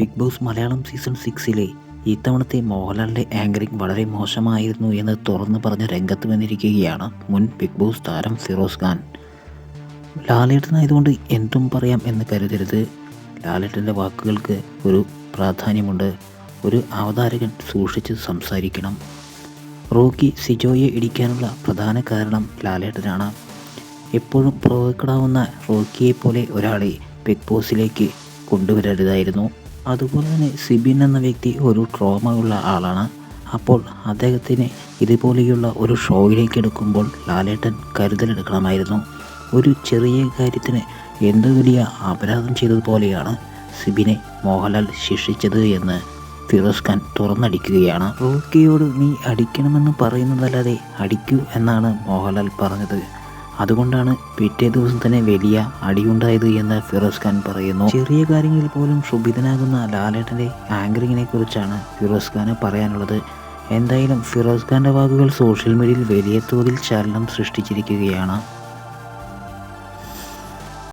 Big Boss Malayalam season സിക്സിലെ ഇത്തവണത്തെ മോഹൻലാലിന്റെ ആങ്കറിംഗ് വളരെ മോശമായിരുന്നു എന്ന് തുറന്നു പറഞ്ഞ് രംഗത്ത് വന്നിരിക്കുകയാണ് മുൻ ബിഗ് ബോസ് താരം ഫിറോസ് ഖാൻ. ലാലേട്ടനായതുകൊണ്ട് എന്തും പറയാം എന്ന് കരുതരുത്. ലാലേട്ടന്റെ വാക്കുകൾക്ക് ഒരു പ്രാധാന്യമുണ്ട്. ഒരു അവതാരകൻ സൂക്ഷിച്ച് സംസാരിക്കണം. റോക്കി സിജോയെ ഇടിക്കാനുള്ള പ്രധാന കാരണം ലാലേട്ടനാണ്. എപ്പോഴും പ്രവക്കടാവുന്ന റോക്കിയെ പോലെ ഒരാളെ ബിഗ് ബോസിലേക്ക് കൊണ്ടുവരരുതായിരുന്നു. അതുപോലെ തന്നെ സിബിൻ എന്ന വ്യക്തി ഒരു ട്രോമ ഉള്ള ആളാണ്. അപ്പോൾ അദ്ദേഹത്തിന് ഇതുപോലെയുള്ള ഒരു ഷോയിലേക്ക് എടുക്കുമ്പോൾ ലാലേട്ടൻ കരുതലെടുക്കണമായിരുന്നു. ഒരു ചെറിയ കാര്യത്തിന് എന്ത് വലിയ അപരാധം ചെയ്തതുപോലെയാണ് സിബിനെ മോഹൻലാൽ ശിക്ഷിച്ചത് എന്ന് ഫിറോസ് ഖാൻ തുറന്നടിക്കുകയാണ്. റോക്കിയോട് നീ അടിക്കണമെന്ന് പറയുന്നതല്ലാതെ അടിക്കൂ എന്നാണ് മോഹൻലാൽ പറഞ്ഞത്. അതുകൊണ്ടാണ് പിറ്റേ ദിവസം തന്നെ വലിയ അടിയുണ്ടായത് എന്ന് ഫിറോസ് ഖാൻ പറയുന്നു. ചെറിയ കാര്യങ്ങളിൽ പോലും ക്ഷുഭിതനാകുന്ന ലാലേട്ടന്റെ ആങ്കറിങ്ങിനെ കുറിച്ചാണ് ഫിറോസ് ഖാന് പറയാനുള്ളത്. എന്തായാലും ഫിറോസ് ഖാന്റെ വാക്കുകൾ സോഷ്യൽ മീഡിയയിൽ വലിയ തോതിൽ ചലനം സൃഷ്ടിച്ചിരിക്കുകയാണ്.